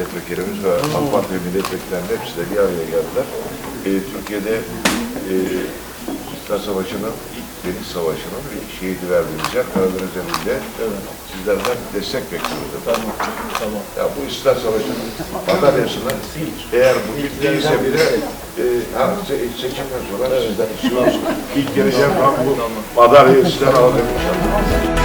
milletvekilimiz ve AK Parti milletvekillerinin hepsi de bir araya geldiler. E, Türkiye'de e, Kutlar Savaşı'nın ilk deniz savaşının ilk şehidi verdiğimiz yer Karadeniz elinde evet. sizlerden destek bekliyoruz. Tamam, tamam. Ya bu İstiklal Savaşı'nın bataryasını eğer bu ilk değilse bile e, her seçimden sonra evet. sizden istiyoruz. ilk geleceğim ben bu madaryayı sizden alabilirim.